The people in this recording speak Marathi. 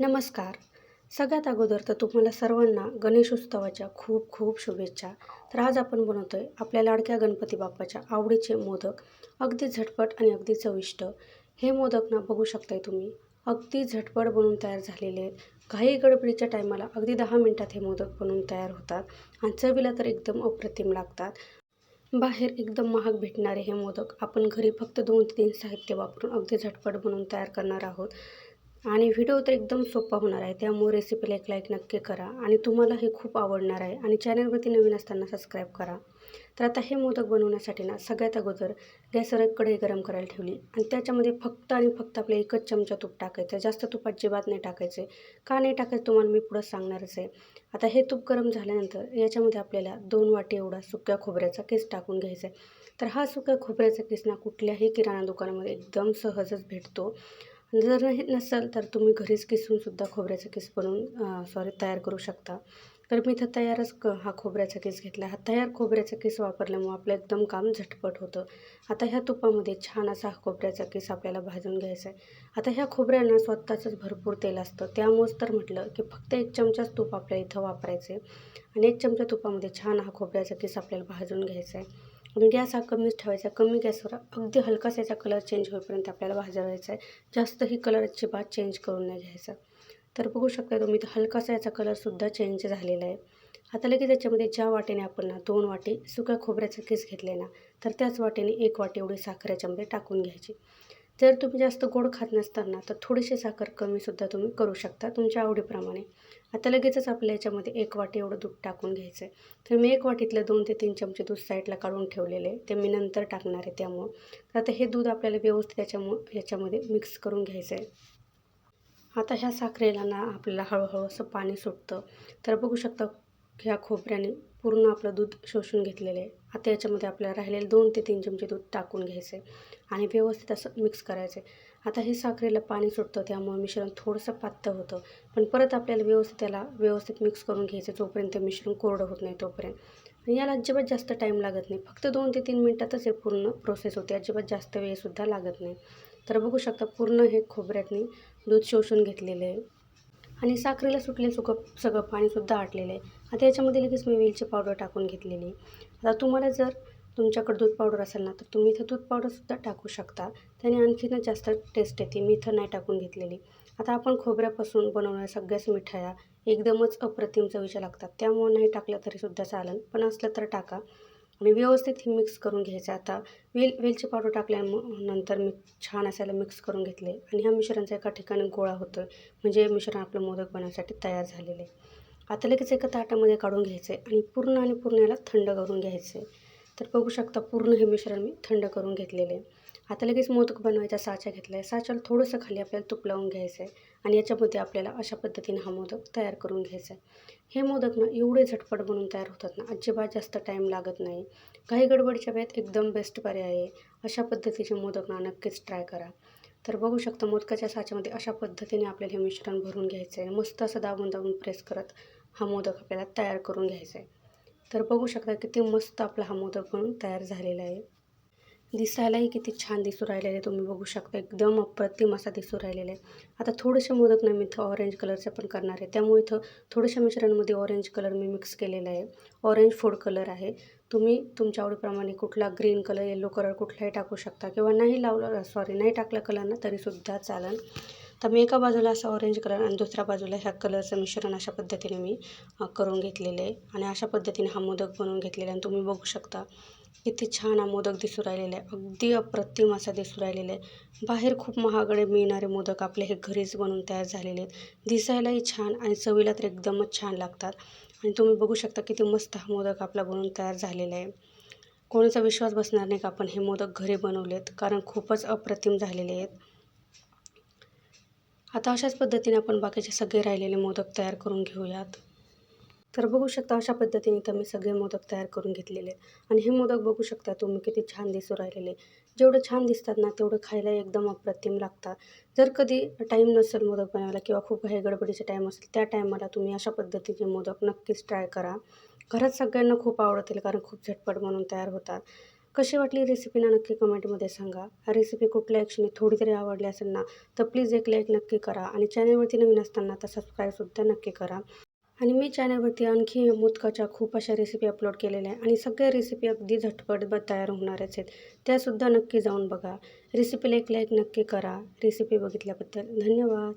नमस्कार. सगळ्यात अगोदर तर तुम्हाला सर्वांना गणेशोत्सवाच्या खूप खूप शुभेच्छा. तर आज आपण बनवतो आहे आपल्या लाडक्या गणपती बाप्पाच्या आवडीचे मोदक. अगदी झटपट आणि अगदी चविष्ट. हे मोदक ना बघू शकताय तुम्ही. अगदी झटपट बनवून तयार झालेले आहेत. घाई गडबडीच्या टायमाला अगदी दहा मिनटात हे मोदक बनवून तयार होतात आणि चवीला तर एकदम अप्रतिम लागतात. बाहेर एकदम महाग भेटणारे हे मोदक आपण घरी फक्त दोन ते तीन साहित्य वापरून अगदी झटपट बनवून तयार करणार आहोत. आणि व्हिडिओ तर एकदम सोपा होणार आहे. त्यामुळे रेसिपीला एक लाईक नक्की करा आणि तुम्हाला हे खूप आवडणार आहे. आणि चॅनलवरती नवीन असताना सबस्क्राईब करा. तर आता हे मोदक बनवण्यासाठी ना सगळ्यात अगोदर गॅसवर एक कढई गरम करायला ठेवली. आणि त्याच्यामध्ये फक्त आणि फक्त आपल्या एकच चमचा तूप टाकायचं. जास्त तुपात जिबात नाही टाकायचे. का नाही टाकायचं तुम्हाला मी पुढं सांगणारच आहे. आता हे तूप गरम झाल्यानंतर याच्यामध्ये आपल्याला दोन वाटी एवढा सुक्या खोबऱ्याचा केस टाकून घ्यायचा आहे. तर हा सुक्या खोबऱ्याचा केस ना कुठल्याही किराणा दुकानामध्ये एकदम सहजच भेटतो. जर नाही नसेल तर तुम्ही घरीच किसूनसुद्धा खोबऱ्याचा किस बनवून सॉरी तयार करू शकता. तर मी इथं तयारच क हा खोबऱ्याचा केस घेतला. हा तयार खोबऱ्याचा केस वापरल्यामुळे आपलं एकदम काम झटपट होतं. आता ह्या तुपामध्ये छान असा हा खोबऱ्याचा केस आपल्याला भाजून घ्यायचा आहे. आता ह्या खोबऱ्यांना स्वतःचंच भरपूर तेल असतं. त्यामुळेच तर म्हटलं की फक्त एक चमचाच तूप आपल्या इथं वापरायचे आणि एक चमचा तुपामध्ये छान हा खोबऱ्याचा केस आपल्याला भाजून घ्यायचा आहे. गॅस हा कमीच ठेवायचा. कमी गॅसवर अगदी हलकाच याचा कलर चेंज होईपर्यंत आपल्याला भाजायचा आहे. जास्तही कलरची बात चेंज करून नाही घ्यायचा. तर बघू शकता तुम्ही तर हलकासा याचा कलरसुद्धा चेंज झालेला आहे. आता लगेच याच्यामध्ये ज्या वाटेने आपण ना दोन वाटी सुक्या खोबऱ्याचा केस घेतले ना तर त्याच वाटेने एक वाटी एवढी साखर याच्यामध्ये टाकून घ्यायची. जर तुम्ही जास्त गोड खात नसताना तर थोडीशी साखर कमीसुद्धा तुम्ही करू शकता तुमच्या आवडीप्रमाणे. आता लगेचच आपल्या याच्यामध्ये एक वाटी एवढं दूध टाकून घ्यायचं आहे तर मी एक वाटीतलं दोन ते तीन चमचे दूध साईडला काढून ठेवलेले आहे. ते मी नंतर टाकणार आहे त्यामुळं. तर आता हे दूध आपल्याला व्यवस्थित याच्यामुळं याच्यामध्ये मिक्स करून घ्यायचं आहे आता ह्या साखरेला ना आपल्याला हळूहळू असं पाणी सुटतं. तर बघू शकता ह्या खोबऱ्याने पूर्ण आपलं दूध शोषून घेतलेलं आहे. आता याच्यामध्ये आपल्याला राहिलेले दोन ते तीन चमचे दूध टाकून घ्यायचे आणि व्यवस्थित असं मिक्स करायचं आहे आता हे साखरेला पाणी सुटतं त्यामुळे मिश्रण थोडंसं पातळ होतं. पण परत आपल्याला व्यवस्थित त्याला व्यवस्थित मिक्स करून घ्यायचं जोपर्यंत मिश्रण कोरडं होत नाही तोपर्यंत. आणि याला अजिबात जास्त टाईम लागत नाही. फक्त दोन ते तीन मिनटातच हे पूर्ण प्रोसेस होते. अजिबात जास्त वेळसुद्धा लागत नाही. तर बघू शकता पूर्ण हे खोबऱ्यातनी दूध शोषून घेतलेलं आहे. आणि साखरेला सुटले सुकं सगळं पाणीसुद्धा आटलेलं आहे. आता याच्यामध्ये लगेच मी वेलची पावडर टाकून घेतलेली आता तुम्हाला जर तुमच्याकडे दूध पावडर असेल ना तर तुम्ही इथं दूध पावडरसुद्धा टाकू शकता. त्याने आणखीनच जास्त टेस्ट येते. मी इथं नाही टाकून घेतलेली. आता आपण खोबऱ्यापासून बनवणाऱ्या सगळ्याच मिठाया एकदमच अप्रतिम चवीच्या लागतात. त्यामुळे नाही टाकलं तरीसुद्धा चालेल. पण असलं तर टाका. आणि व्यवस्थित हे मिक्स करून घ्यायचं. आता वेल वेलची पावडर टाकल्यानंतर मी छान असायला मिक्स करून घेतले. आणि ह्या मिश्रणाचा एका ठिकाणी गोळा होतो आहे म्हणजे मिश्रण आपलं मोदक बनवण्यासाठी तयार झालेलं आहे. आता लगेच एका ताटामध्ये काढून घ्यायचं आहे आणि पूर्ण आणि पूर्ण याला थंड करून घ्यायचं. आहे तर बघू शकता पूर्ण हे मिश्रण मी थंड करून घेतलेले आहे. आता लगेच मोदक बनवायचा साचा घेतला आहे. साच्याला थोडंसं खाली आपल्याला तूप लावून घ्यायचं आहे आणि याच्यामध्ये आपल्याला अशा पद्धतीने हा मोदक तयार करून घ्यायचा आहे. हे मोदक ना एवढे झटपट बनवून तयार होतात ना अजिबात जास्त टाईम लागत नाही. काही गडबडीच्या वेळेत एकदम बेस्ट पर्याय आहे. अशा पद्धतीचे मोदक ना नक्कीच ट्राय करा. तर बघू शकता मोदकाच्या साच्यामध्ये अशा पद्धतीने आपल्याला हे मिश्रण भरून घ्यायचं आहे. मस्त असं दाबून दाबून प्रेस करत हा मोदक आपल्याला तयार करून घ्यायचा आहे. तर बघू शकता किती मस्त आपला हा मोदक बनून तयार झालेला आहे. दिसायलाही किती छान दिसू राहिलेले तुम्ही बघू शकता एकदम अप्रतिम असा दिसू राहिलेला आहे. आता थोडेसे मोदक ना मी इथं ऑरेंज कलरचे पण करणार आहे. त्यामुळे इथं थोड्याशा मिश्रणामध्ये ऑरेंज कलर मी मिक्स केलेला आहे. ऑरेंज फूड कलर आहे. तुम्ही तुमच्या आवडीप्रमाणे कुठला ग्रीन कलर येलो कलर कुठलाही टाकू शकता. किंवा नाही लावलं सॉरी नाही टाकलं कलर ना तरीसुद्धा चालेल. तर मी एका बाजूला असा ऑरेंज कलर आणि दुसऱ्या बाजूला ह्या कलरचं मिश्रण अशा पद्धतीने मी करून घेतलेलं आहे. आणि अशा पद्धतीने हा मोदक बनवून घेतलेला आहे. आणि तुम्ही बघू शकता किती छान हा मोदक दिसू राहिलेला आहे. अगदी अप्रतिम असा दिसू राहिलेला आहे. बाहेर खूप महागडे मिळणारे मोदक आपले हे घरीच बनवून तयार झालेले आहेत. दिसायलाही छान आणि चवीला तर एकदमच छान लागतात. आणि तुम्ही बघू शकता किती मस्त हा मोदक आपला बनवून तयार झालेला आहे. कोणाचा विश्वास बसणार नाही का आपण हे मोदक घरी बनवलेत? कारण खूपच अप्रतिम झालेले आहेत. आता अशाच पद्धतीने आपण बाकीचे सगळे राहिलेले मोदक तयार करून घेऊयात. तर बघू शकता अशा पद्धतीने तर मी सगळे मोदक तयार करून घेतलेले आहेत. आणि हे मोदक बघू शकता तुम्ही किती छान दिसू राहिलेले जेवढं छान दिसतात ना तेवढं खायला एकदम अप्रतिम लागतात. जर कधी टाईम नसेल मोदक बनवायला किंवा खूप काही गडबडीचा टाईम असेल त्या टायमाला तुम्ही अशा पद्धतीचे मोदक नक्कीच ट्राय करा. घरात सगळ्यांना खूप आवडतील कारण खूप झटपट म्हणून तयार होतात. कशी वाटली रेसिपी ना नक्की कमेंटमध्ये सांगा. रेसिपी कुठल्या ॲक्शनी थोडी तरी आवडली असेल ना तर प्लीज एक लाईक नक्की करा आणि चॅनलवरती नवीन असताना तर सबस्क्राईबसुद्धा नक्की करा. आणि मी चॅनलवरती आणखी मोदकाच्या खूप अशा रेसिपी अपलोड केलेल्या आहे आणि सगळ्या रेसिपी अगदी झटपट ब तयार होणारच आहेत. त्यासुद्धा नक्की जाऊन बघा. रेसिपीला एक लाईक नक्की करा. रेसिपी बघितल्याबद्दल धन्यवाद.